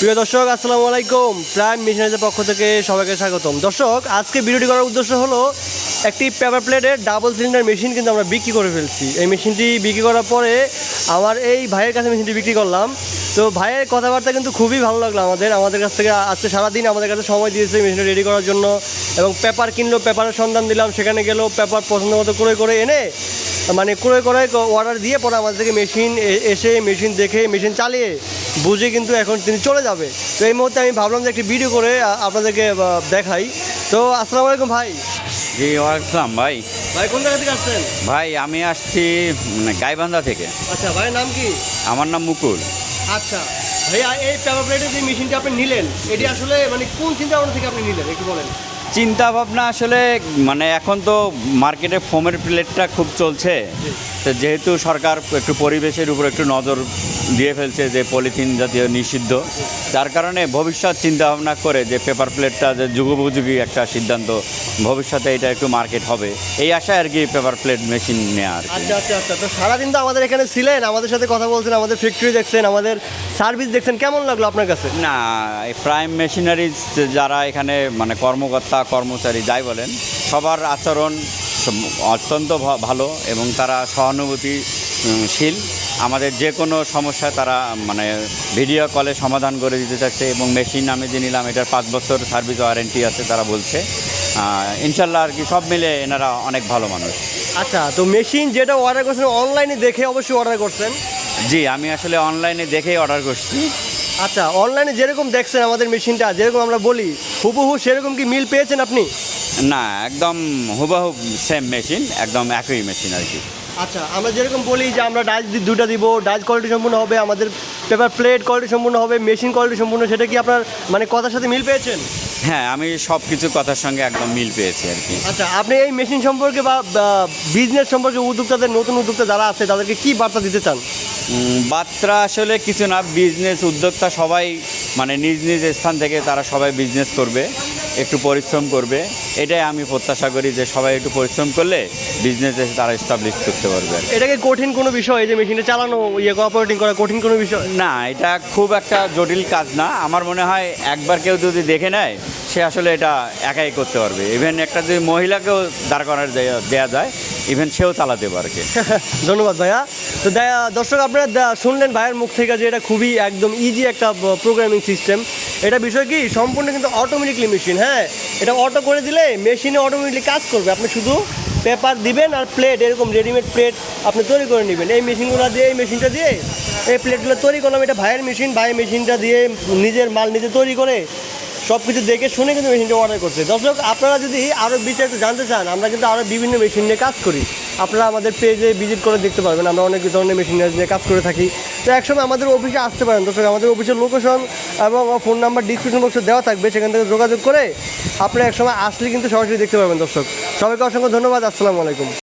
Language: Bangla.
প্রিয় দর্শক, আসসালামু আলাইকুম। প্রাইম মিশনারিজের পক্ষ থেকে সবাইকে স্বাগতম। দর্শক, আজকে ভিডিওটি করার উদ্দেশ্য হলো, একটি পেপার প্লেটের ডাবল সিলিন্ডার মেশিন কিন্তু আমরা বিক্রি করে ফেলছি। এই মেশিনটি বিক্রি করার পরে আমার এই ভাইয়ের কাছে মেশিনটি বিক্রি করলাম। তো ভাইয়ের কথাবার্তা কিন্তু খুবই ভালো লাগল আমাদের। আমাদের কাছ থেকে আজকে সারাদিন আমাদের কাছে সময় দিয়েছে মেশিনটা রেডি করার জন্য। এবং পেপার কিনলো পেপারের সন্ধান দিলাম। সেখানে গেলো পেপার পছন্দ মতো করে করে এনে মানে ক্রয় করে অর্ডার দিয়ে পরে আমাদের থেকে মেশিন এসে মেশিন দেখে মেশিন চালিয়ে বুঝে কিন্তু এখন তিনি চলে যাবে। তো এই মুহূর্তে আমি ভাবলাম যে একটি ভিডিও করে আপনাদেরকে দেখাই। তো আসসালামু আলাইকুম ভাই। জি ওয়ালাইকুম ভাই। ভাই কোন জায়গা থেকে আসছেন? ভাই আমি আসছি মানে গাইবান্ধা থেকে। আচ্ছা ভাই নাম কি? আমার নাম মুকুল। আচ্ছা ভাইয়া এই পেপার প্লেটের যে মেশিনটি আপনি নিলেন এটি আসলে মানে কোন চিন্তা ভাবনা থেকে আপনি নিলেন একটু বলেন। চিন্তা ভাবনা আসলে মানে এখন তো মার্কেটে ফোমের প্লেটটা খুব চলছে। তো যেহেতু সরকার একটু পরিবেশের উপর একটু নজর দিয়ে ফেলছে যে পলিথিন জাতীয় নিষিদ্ধ যার কারণে ভবিষ্যৎ চিন্তা ভাবনা করে যে পেপার প্লেটটা যে যুগোপযোগী একটা সিদ্ধান্ত ভবিষ্যতে এটা একটু মার্কেট হবে। এই আশায় আর কি পেপার প্লেট মেশিন নেওয়া আর আচ্ছা আচ্ছা আচ্ছা। তো সারাদিন তো আমাদের এখানে ছিলেন আমাদের সাথে কথা বলছেন আমাদের ফ্যাক্টরি দেখছেন আমাদের সার্ভিস দেখছেন। কেমন লাগল আপনার কাছে? না এই প্রাইম মেশিনারিজ যারা এখানে মানে কর্মকর্তা কর্মচারী যাই বলেন সবার আচরণ অত্যন্ত ভালো এবং তারা সহানুভূতিশীল। আমাদের যে কোনো সমস্যা তারা মানে ভিডিও কলে সমাধান করে দিতে চাচ্ছে এবং মেশিন আমি যে নিলাম এটার পাঁচ বছর সার্ভিস ওয়ারেন্টি আছে তারা বলছে। ইনশাল্লাহ আর কি সব মিলে এনারা অনেক ভালো মানুষ। আচ্ছা তো মেশিন যেটা অর্ডার করছেন অনলাইনে দেখে অবশ্যই অর্ডার করছেন? জি আমি আসলে অনলাইনে দেখেই অর্ডার করছি। আচ্ছা অনলাইনে যেরকম দেখছেন আমাদের মেশিনটা যেরকম আমরা বলি হুবহু সেরকম কি মিল পেয়েছেন আপনি? না একদম হুবাহু সেম মেশিন একদম একই মেশিন আর কি। আচ্ছা আমরা যেরকম বলি যে আমরা ডাচ দুটা দিব ডাচ কোয়ালিটি সম্পূর্ণ হবে আমাদের পেপার প্লেট কোয়ালিটি সম্পূর্ণ হবে মেশিন কোয়ালিটি সম্পূর্ণ সেটা কি আপনার মানে কথার সাথে মিল পেয়েছেন? হ্যাঁ আমি সব কিছু কথার সঙ্গে একদম মিল পেয়েছি আর কি। আচ্ছা আপনি এই মেশিন সম্পর্কে বা বিজনেস সম্পর্কে উদ্যোক্তাদের নতুন উদ্যোক্তা যারা আছে তাদেরকে কি বার্তা দিতে চান? বার্তা আসলে কিছু না বিজনেস উদ্যোক্তা সবাই মানে নিজ নিজ স্থান থেকে তারা সবাই বিজনেস করবে একটু পরিশ্রম করবে। এটাই আমি প্রত্যাশা করি যে সবাই একটু পরিশ্রম করলে বিজনেসে তারা এস্টাবলিশ করতে পারবে। এটাকে কঠিন কোনো বিষয়? যে মেশিনটা চালানো ইয়ে অপারেটিং করা কঠিন কোনো বিষয়? না এটা খুব একটা জটিল কাজ না। আমার মনে হয় একবার কেউ যদি দেখে নেয় সে আসলে এটা একাই করতে পারবে। ইভেন একটা যদি মহিলাকেও দাঁড় করার দেওয়া যায় ইভেন সেও চালাতে পারবে ধন্যবাদ ভাইয়া। তো দর্শক আপনারা শুনলেন ভাইয়ের মুখ থেকে যে এটা খুবই একদম ইজি একটা প্রোগ্রামিং সিস্টেম এটা বিষয় কি, সম্পূর্ণ কিন্তু অটোমেটিকলি মেশিন হ্যাঁ? এটা অটো করে দিলে মেশিনে অটোমেটিকলি কাজ করবে। আপনি শুধু পেপার দিবেন আর প্লেট এরকম রেডিমেড প্লেট আপনি তৈরি করে নেবেন। এই মেশিনগুলো দিয়ে, এই মেশিনটা দিয়ে, এই প্লেটগুলো তৈরি করলাম। এটা ভাইয়ের মেশিন ভাইয়ের মেশিনটা দিয়ে নিজের মাল নিজে তৈরি করে সব কিছু দেখে শুনে কিন্তু মেশিনটা অর্ডার করছে। দর্শক, আপনারা যদি আরও বিস্তারিত জানতে চান, আমরা কিন্তু আরও বিভিন্ন মেশিন নিয়ে কাজ করি। আপনারা আমাদের পেজে ভিজিট করে দেখতে পারবেন। আমরা অনেক ধরনের মেশিন নিয়ে কাজ করে থাকি। তো একসময় আমাদের অফিসে আসতে পারেন। দর্শক, আমাদের অফিসের লোকেশন এবং ফোন নাম্বার ডিসক্রিপশন বক্সে দেওয়া থাকবে। সেখান থেকে যোগাযোগ করে আপনারা একসময় আসলে কিন্তু সরাসরি দেখতে পারবেন দর্শক। সবাইকে অসংখ্য ধন্যবাদ। আসসালামু আলাইকুম।